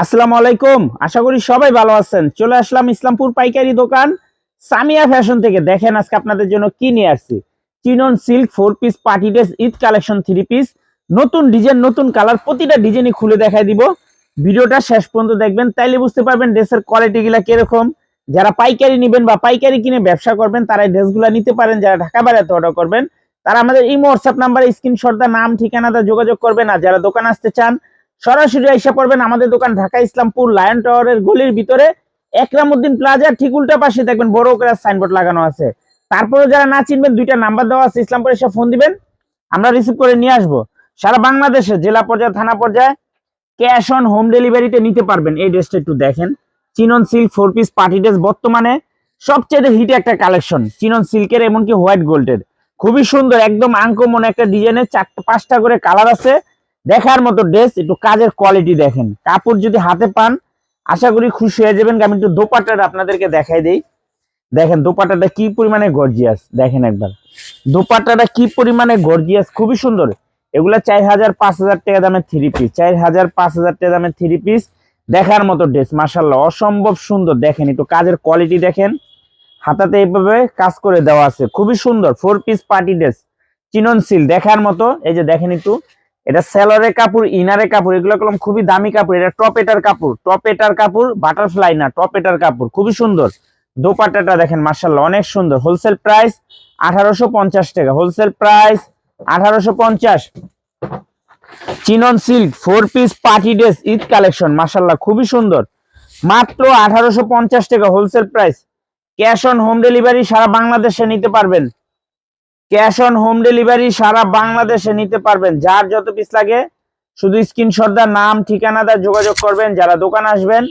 আসসালামু আলাইকুম। আশা করি সবাই ভালো আছেন। চলে আসলাম ইসলামপুর পাইকারি দোকান সামিয়া ফ্যাশন থেকে। দেখেন আজকে আপনাদের জন্য কি নিয়ে আসছি? Chinon silk four piece party dress Eid collection three piece নতুন ডিজাইন নতুন কালার প্রতিটা ডিজাইনই খুলে দেখাই দিব। ভিডিওটা শেষ পর্যন্ত দেখবেন, তাইলে বুঝতে পারবেন ড্রেসের কোয়ালিটি গুলা কীরকম। যারা পাইকারি নেবেন বা পাইকারি কিনে ব্যবসা করবেন, তারা ড্রেসগুলো নিতে পারেন। যারা ঢাকা বাইরে অর্ডার করবেন, তারা আমাদের এই হোয়াটসঅ্যাপ নাম্বারে স্ক্রিনশট দা নাম, ঠিকানাটা যোগাযোগ করবেন। আর যারা দোকান আসতে চান সরাসরি এসে পড়বেন আমাদের দোকান ঢাকা ইসলামপুর লায়ন টাওয়ারের গলির ভিতরে। একরামউদ্দিন প্লাজার ঠিক উল্টা পাশে দেখবেন বড় করে সাইনবোর্ড লাগানো আছে। তারপরে যারা না চিনবেন, দুইটা নাম্বার দেওয়া আছে, ইসলামপুর এসে ফোন দিবেন। আমরা রিসিভ করে নিয়ে আসব। সারা বাংলাদেশে, জেলা পর্যায়ে, থানা পর্যায়ে ক্যাশ অন হোম ডেলিভারিতে নিতে পারবেন। এই ড্রেসটা একটু দেখেন। Chinon silk four piece party dress বর্তমানে সবচেয়ে হিট একটা কালেকশন চিনন সিল্কের এমনকি হোয়াইট গোল্ডের খুবই সুন্দর, একদম আঙ্কমন একটা ডিজাইনের চারটা, পাঁচটা করে কালার আছে। দেখার মতো ড্রেস একটু কাজের কোয়ালিটি দেখেন। কাপড় যদি হাতে পান, আশা করি খুশি হয়ে যাবেন। আমি একটু দোপাট্টাটা আপনাদেরকে দেখাই দেই। দেখেন, দোপাট্টাটা কি পরিমাণে গর্জিয়াস দেখেন একবার। দোপাট্টাটা কি পরিমাণে গর্জিয়াস খুবই সুন্দর। এগুলা চার হাজার, পাঁচ হাজার টাকা দামের থ্রি পিস চার হাজার, পাঁচ হাজার টাকা দামের থ্রি পিস দেখার মতো ড্রেস মাসাল্লাহ অসম্ভব সুন্দর। দেখেন, একটু কাজের কোয়ালিটি দেখেন। হাতাতে এইভাবে কাজ করে দেওয়া আছে। খুবই সুন্দর। Four piece party dress chinon silk দেখার মতো। এই যে দেখেন একটু। এটা সেলরের কাপড় ইনারের কাপড়, এগুলো কলম খুবই দামি কাপড়, এটা টপ এটার কাপড় টপ এটার কাপড় বাটারফ্লাই না টপ এটার কাপড়, খুবই সুন্দর। দোপাট্টাটা দেখেন মার্শাল্লাহ অনেক সুন্দর। হোলসেল প্রাইস আঠারোশো পঞ্চাশ টাকা হোলসেল প্রাইস আঠারোশো পঞ্চাশ। Chinon silk four piece party dress Eid collection মার্শাল্লাহ খুবই সুন্দর। মাত্র আঠারোশো পঞ্চাশ টাকা wholesale price cash on home delivery সারা বাংলাদেশে নিতে পারবেন। ক্যাশ অন হোম ডেলিভারি সারা বাংলাদেশে নিতে পারবেন। যার যত পিস লাগে, শুধু স্ক্রিনশট দা নাম, ঠিকানা দা যোগাযোগ করবেন, যারা দোকান আসবেন,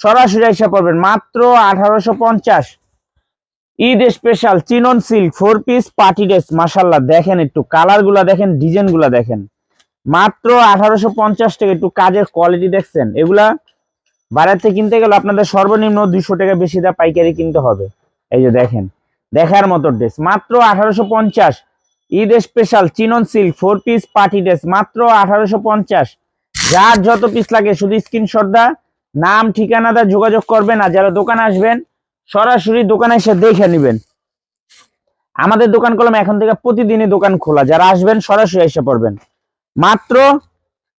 সরাসরি এসে পড়বেন। মাত্র আঠারোশো পঞ্চাশ। Eid special chinon silk four piece party dress মাসাল্লাহ দেখেন একটু কালারগুলা দেখেন ডিজাইনগুলা দেখেন। মাত্র আঠারোশো পঞ্চাশ টাকা, একটু কাজের কোয়ালিটি দেখছেন। এগুলা বাইরে কিনতে গেলে আপনাদের সর্বনিম্ন দুইশো টাকা বেশি দা পাইকারি কিনতে হবে। এই যে দেখেন। দেখার মতো ড্রেস মাত্র আঠারোশো পঞ্চাশ। Eid special chinon silk four piece party dress মাত্র আঠারোশো পঞ্চাশ। যার যত পিস লাগে, শুধু স্ক্রিনশট দা নাম, ঠিকানা দা যোগাযোগ করবেন আর যারা দোকানে আসবেন, সরাসরি দোকানে এসে দেখে নেবেন। আমাদের দোকান কলম এখন থেকে প্রতিদিনই দোকান খোলা। যারা আসবেন, সরাসরি এসে পড়বেন। মাত্র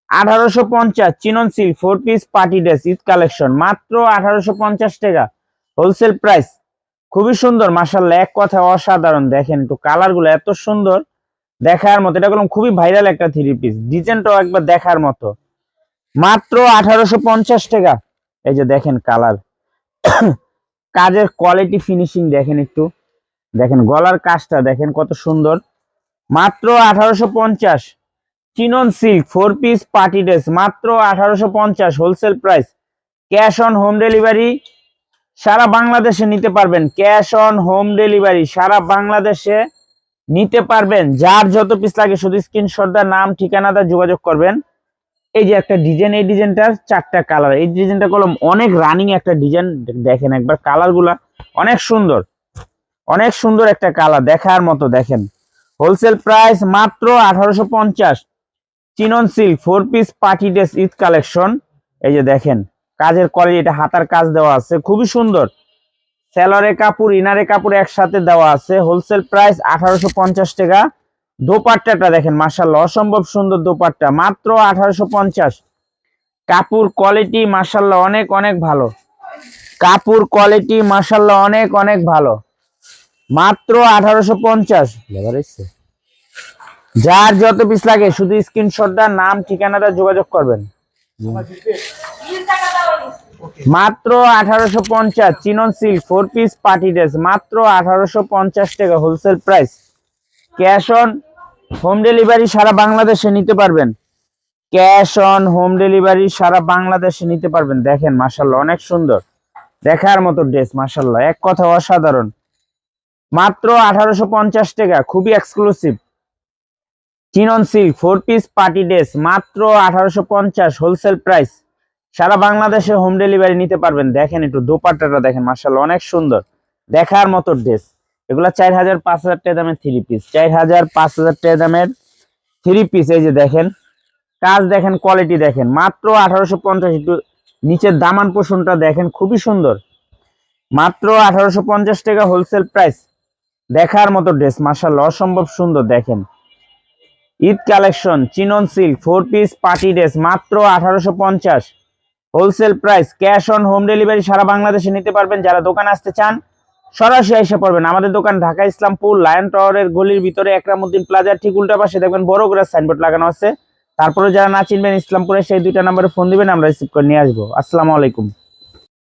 আঠারোশো পঞ্চাশ chinon silk four piece party dress Eid collection মাত্র আঠারোশো পঞ্চাশ টাকা। হোলসেল প্রাইস খুবই সুন্দর মাসাল্লাহ এক কথা অসাধারণ। দেখেন একটু কালারগুলো এত সুন্দর, দেখার মতো। এটা বললাম খুবই ভাইরাল একটা থ্রি পিস ডিজাইনটাও একবার দেখার মতো। মাত্র আঠারোশো পঞ্চাশ টাকা। এই যে দেখেন কালার। কাজের কোয়ালিটি ফিনিশিং দেখেন একটু। দেখেন গলার কাজটা দেখেন কত সুন্দর। মাত্র আঠারোশো পঞ্চাশ। Chinon silk four piece party dress মাত্র আঠারোশো পঞ্চাশ wholesale price cash on home delivery সারা বাংলাদেশে নিতে পারবেন। ক্যাশ অন হোম ডেলিভারি সারা বাংলাদেশে নিতে পারবেন। যার যত পিস লাগে শুধু স্ক্রিনশট দা নাম ঠিকানাটা যোগাযোগ করবেন। এই যে একটা ডিজাইন এই ডিজাইনটার চারটা কালার এই ডিজাইনটা কলম অনেক রানিং একটা ডিজাইন দেখেন একবার কালারগুলা অনেক সুন্দর। অনেক সুন্দর একটা কালার দেখার মতো, দেখেন। হোলসেল প্রাইস মাত্র আঠারোশো পঞ্চাশ। Chinon silk four piece party dress Eid collection এই যে দেখেন। কাজের কোয়ালিটি এটা হাতার কাজ দেওয়া আছে খুবই সুন্দর। স্যালোয়ারের কাপড় ইনারে কাপড় একসাথে দেওয়া আছে হোলসেল প্রাইস আঠারোশো পঞ্চাশ টাকা। দোপাট্টাটা দেখেন মার্শাল্লাহ অসম্ভব সুন্দর দোপাট্টা মাত্র আঠারোশো পঞ্চাশ। কাপড় কোয়ালিটি মার্শাল্লাহ অনেক অনেক ভালো। কাপড় কোয়ালিটি মার্শাল্লাহ অনেক অনেক ভালো। মাত্র আঠারোশো পঞ্চাশ। যার যত পিস লাগে শুধু স্ক্রিনশট দা নাম ঠিকানাটা যোগাযোগ করবেন। মাত্র আঠারোশো পঞ্চাশ, chinon silk four piece party dress মাত্র আঠারোশো পঞ্চাশ টাকা wholesale price cash on home delivery সারা বাংলাদেশে নিতে পারবেন। ক্যাশ অন হোম ডেলিভারি সারা বাংলাদেশে নিতে পারবেন। দেখেন মাসাল্লাহ অনেক সুন্দর। দেখার মতো ড্রেস মাসাল্লাহ এক কথা অসাধারণ। মাত্র আঠারোশো পঞ্চাশ টাকা, খুবই exclusive chinon silk four piece party dress মাত্র আঠারোশো পঞ্চাশ হোলসেল প্রাইস সারা বাংলাদেশে হোম ডেলিভারি নিতে পারবেন। দেখেন একটু দোপাট্টাটা দেখেন মার্শাল অনেক সুন্দর। দেখার মতো ড্রেস এগুলা চার হাজার পাঁচ হাজার টাকা দামের থ্রি পিস চার হাজার পাঁচ হাজার টাকা দামের থ্রি পিস এই যে দেখেন। কাজ দেখেন কোয়ালিটি দেখেন। মাত্র আঠারোশো পঞ্চাশ একটু নিচের দামান পোষণটা দেখেন, খুবই সুন্দর। মাত্র আঠারোশো পঞ্চাশ টাকা হোলসেল প্রাইস দেখার মতো ড্রেস মার্শাল অসম্ভব সুন্দর, দেখেন। Eid collection chinon silk four piece party dress মাত্র আঠারোশো পঞ্চাশ। Wholesale price, cash on home delivery সারা বাংলাদেশে নিতে পারবেন। যারা দোকানে আসতে চান, সরাসরি এসে পড়বেন। আমাদের দোকান ঢাকা ইসলামপুর, লায়ন টাওয়ারের গলির ভিতরে, একরামুদ্দিন প্লাজার ঠিক উল্টা পাশে। দেখবেন বড় করে সাইনবোর্ড লাগানো আছে। তারপরে যারা না চিনবেন ইসলামপুরে, সেই দুইটা নম্বরে ফোন দিবেন, আমরা রিসিভ করে নিয়ে আসব। আসসালামু আলাইকুম।